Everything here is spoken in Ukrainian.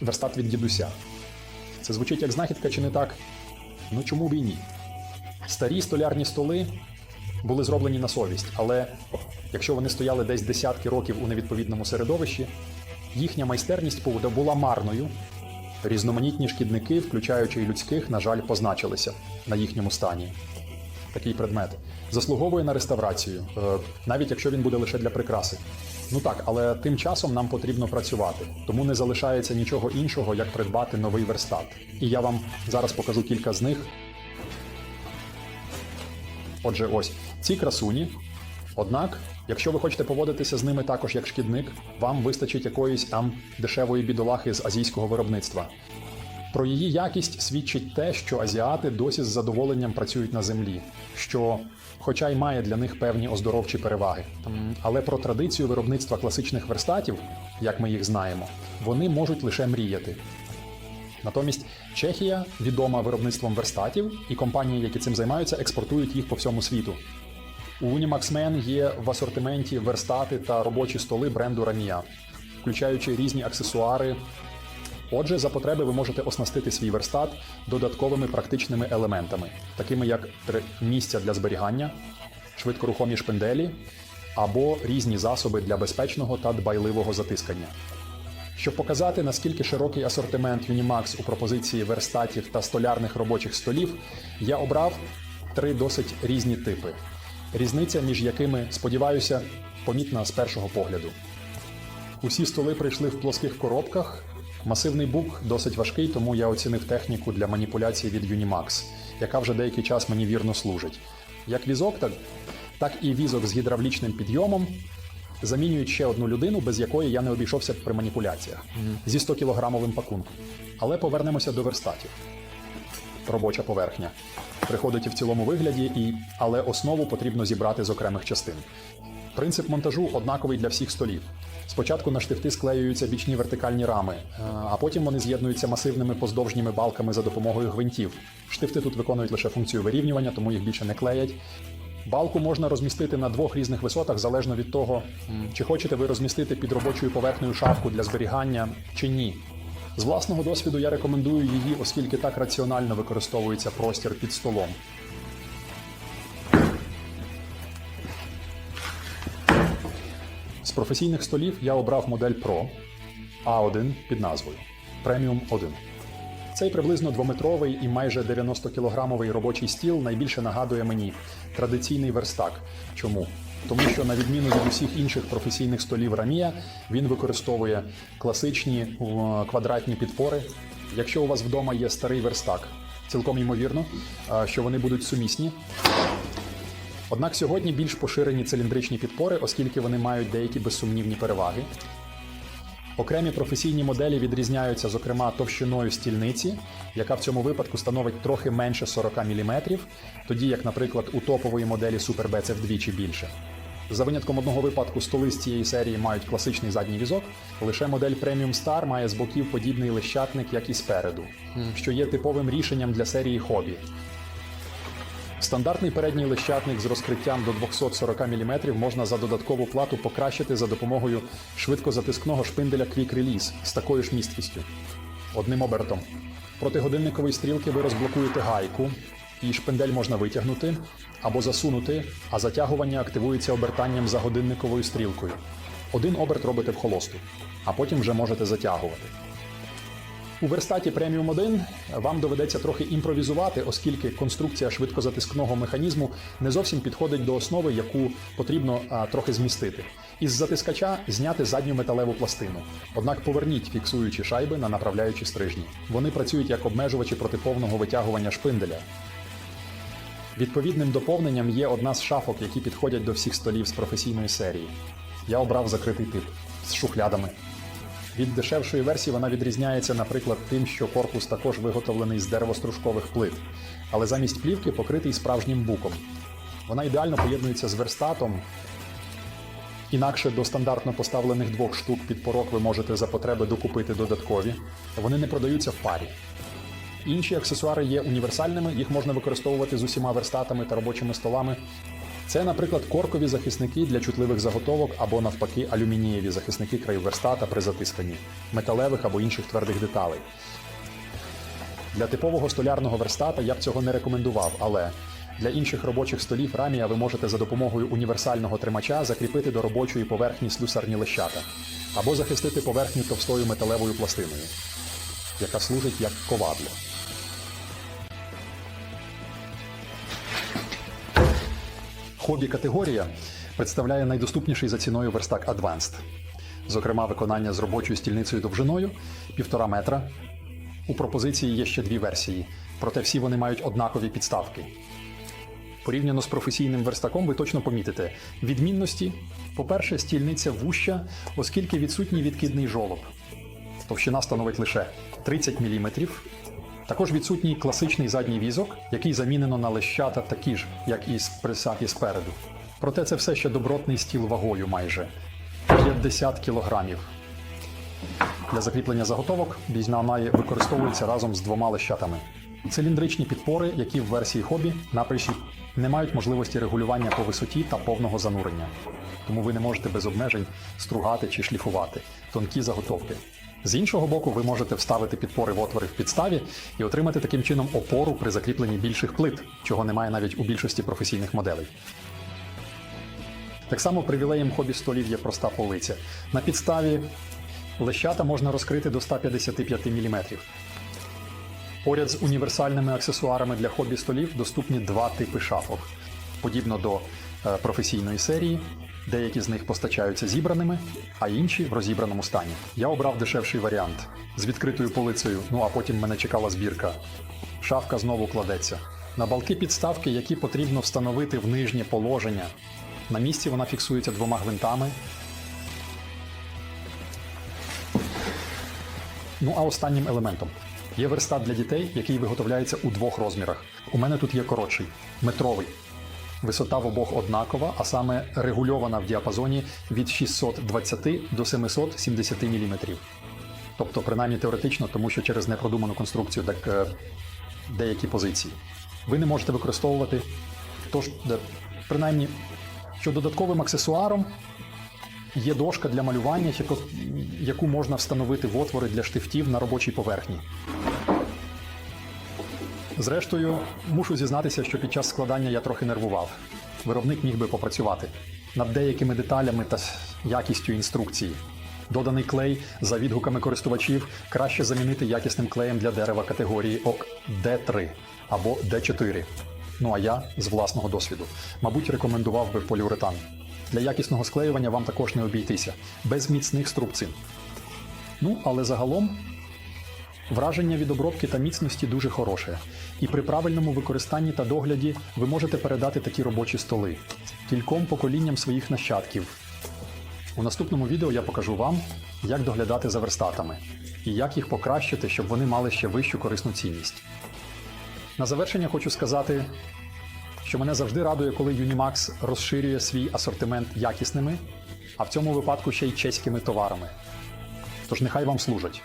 верстат від дідуся. Це звучить як знахідка чи не так? Ну чому б і ні? Старі столярні столи були зроблені на совість, але якщо вони стояли десь десятки років у невідповідному середовищі, їхня майстерність була марною. Різноманітні шкідники, включаючи й людських, на жаль, позначилися на їхньому стані. Такий предмет заслуговує на реставрацію, е, навіть якщо він буде лише для прикраси. Ну так, але тим часом нам потрібно працювати, тому не залишається нічого іншого, як придбати новий верстат. І я вам зараз покажу кілька з них. Отже, ось ці красуні. Однак, якщо ви хочете поводитися з ними також як шкідник, вам вистачить якоїсь там дешевої бідолахи з азійського виробництва. Про її якість свідчить те, що азіати досі з задоволенням працюють на землі, що, хоча й має для них певні оздоровчі переваги. Але про традицію виробництва класичних верстатів, як ми їх знаємо, вони можуть лише мріяти. Натомість Чехія відома виробництвом верстатів, і компанії, які цим займаються, експортують їх по всьому світу. У Unimax є в асортименті верстати та робочі столи бренду Рамія, включаючи різні аксесуари. Отже, за потреби ви можете оснастити свій верстат додатковими практичними елементами, такими як місця для зберігання, швидкорухомі шпинделі або різні засоби для безпечного та дбайливого затискання. Щоб показати, наскільки широкий асортимент Unimax у пропозиції верстатів та столярних робочих столів, я обрав три досить різні типи, різниця між якими, сподіваюся, помітна з першого погляду. Усі столи прийшли в плоских коробках. Масивний бук досить важкий, тому я оцінив техніку для маніпуляції від Unimax, яка вже деякий час мені вірно служить. Як візок, так, так і візок з гідравлічним підйомом замінюють ще одну людину, без якої я не обійшовся при маніпуляціях зі 100 кілограмовим пакунком. Але повернемося до верстатів. Робоча поверхня приходить і в цілому вигляді, і... але основу потрібно зібрати з окремих частин. Принцип монтажу однаковий для всіх столів. Спочатку на штифти склеюються бічні вертикальні рами, е, а потім вони з'єднуються масивними поздовжніми балками за допомогою гвинтів. Штифти тут виконують лише функцію вирівнювання, тому їх більше не клеять. Балку можна розмістити на двох різних висотах залежно від того, чи хочете ви розмістити під робочою поверхнею шафку для зберігання чи ні. З власного досвіду я рекомендую її, оскільки так раціонально використовується простір під столом. З професійних столів я обрав модель Pro A1 під назвою Premium 1. Цей приблизно двометровий і майже 90-кілограмовий робочий стіл найбільше нагадує мені традиційний верстак. Чому? Тому що, на відміну від усіх інших професійних столів Рамія, він використовує класичні е, квадратні підпори. Якщо у вас вдома є старий верстак, цілком ймовірно, е, що вони будуть сумісні. Однак сьогодні більш поширені циліндричні підпори, оскільки вони мають деякі безсумнівні переваги. Окремі професійні моделі відрізняються, зокрема, товщиною стільниці, яка в цьому випадку становить трохи менше 40 мм, тоді як, наприклад, у топової моделі Super B це вдвічі більше. За винятком одного випадку столи з цієї серії мають класичний задній візок. Лише модель Premium Star має з боків подібний лищатник, як і спереду, що є типовим рішенням для серії хобі. Стандартний передній лищатник з розкриттям до 240 мм можна за додаткову плату покращити за допомогою швидкозатискного шпинделя Quick Release з такою ж місткістю. Одним обертом. Проти годинникової стрілки ви розблокуєте гайку, і шпиндель можна витягнути або засунути, а затягування активується обертанням за годинниковою стрілкою. Один оберт робите в холосту, а потім вже можете затягувати. У верстаті Premium 1 вам доведеться трохи імпровізувати, оскільки конструкція швидкозатискного механізму не зовсім підходить до основи, яку потрібно а, трохи змістити. Із затискача зняти задню металеву пластину. Однак поверніть фіксуючі шайби на направляючі стрижні. Вони працюють як обмежувачі проти повного витягування шпинделя. Відповідним доповненням є одна з шафок, які підходять до всіх столів з професійної серії. Я обрав закритий тип з шухлядами. Від дешевшої версії вона відрізняється, наприклад, тим, що корпус також виготовлений з деревостружкових плит, але замість плівки покритий справжнім буком. Вона ідеально поєднується з верстатом. Інакше до стандартно поставлених двох штук під порог ви можете за потреби докупити додаткові. Вони не продаються в парі. Інші аксесуари є універсальними, їх можна використовувати з усіма верстатами та робочими столами. Це, наприклад, коркові захисники для чутливих заготовок або навпаки алюмінієві захисники краю верстата при затисканні, металевих або інших твердих деталей. Для типового столярного верстата я б цього не рекомендував, але для інших робочих столів рамія ви можете за допомогою універсального тримача закріпити до робочої поверхні слюсарні лещата або захистити поверхню товстою металевою пластиною, яка служить як ковадло. Хобі категорія представляє найдоступніший за ціною верстак Advanced. Зокрема, виконання з робочою стільницею довжиною 1,5 метра. У пропозиції є ще дві версії, проте всі вони мають однакові підставки. Порівняно з професійним верстаком, ви точно помітите відмінності. По-перше, стільниця вуща, оскільки відсутній відкидний жолоб. Товщина становить лише 30 мм. Також відсутній класичний задній візок, який замінено на лещата такі ж, як і спресаті спереду. Проте це все ще добротний стіл вагою майже 50 кілограмів. Для закріплення заготовок бізна має використовується разом з двома лещатами. Циліндричні підпори, які в версії хобі наприші не мають можливості регулювання по висоті та повного занурення. Тому ви не можете без обмежень стругати чи шліфувати тонкі заготовки. З іншого боку, ви можете вставити підпори в отвори в підставі і отримати таким чином опору при закріпленні більших плит, чого немає навіть у більшості професійних моделей. Так само привілеєм хобі столів є проста полиця. На підставі лещата можна розкрити до 155 мм. Поряд з універсальними аксесуарами для хобі столів доступні два типи шафок. Подібно до е, професійної серії, деякі з них постачаються зібраними, а інші в розібраному стані. Я обрав дешевший варіант з відкритою полицею, ну а потім мене чекала збірка. Шафка знову кладеться. На балки підставки, які потрібно встановити в нижнє положення. На місці вона фіксується двома гвинтами. Ну а останнім елементом є верстат для дітей, який виготовляється у двох розмірах. У мене тут є коротший, метровий. Висота в обох однакова, а саме регульована в діапазоні від 620 до 770 мм. Тобто, принаймні теоретично, тому що через непродуману конструкцію так, е, деякі позиції. Ви не можете використовувати. Тож, принаймні, що додатковим аксесуаром є дошка для малювання, яку можна встановити в отвори для штифтів на робочій поверхні. Зрештою, мушу зізнатися, що під час складання я трохи нервував. Виробник міг би попрацювати над деякими деталями та якістю інструкції. Доданий клей за відгуками користувачів краще замінити якісним клеєм для дерева категорії ОК D3 або D4. Ну а я з власного досвіду, мабуть, рекомендував би поліуретан. Для якісного склеювання вам також не обійтися без міцних струбцин. Ну, але загалом Враження від обробки та міцності дуже хороше, і при правильному використанні та догляді ви можете передати такі робочі столи кільком поколінням своїх нащадків. У наступному відео я покажу вам, як доглядати за верстатами і як їх покращити, щоб вони мали ще вищу корисну цінність. На завершення хочу сказати, що мене завжди радує, коли Unimax розширює свій асортимент якісними, а в цьому випадку ще й чеськими товарами. Тож нехай вам служать.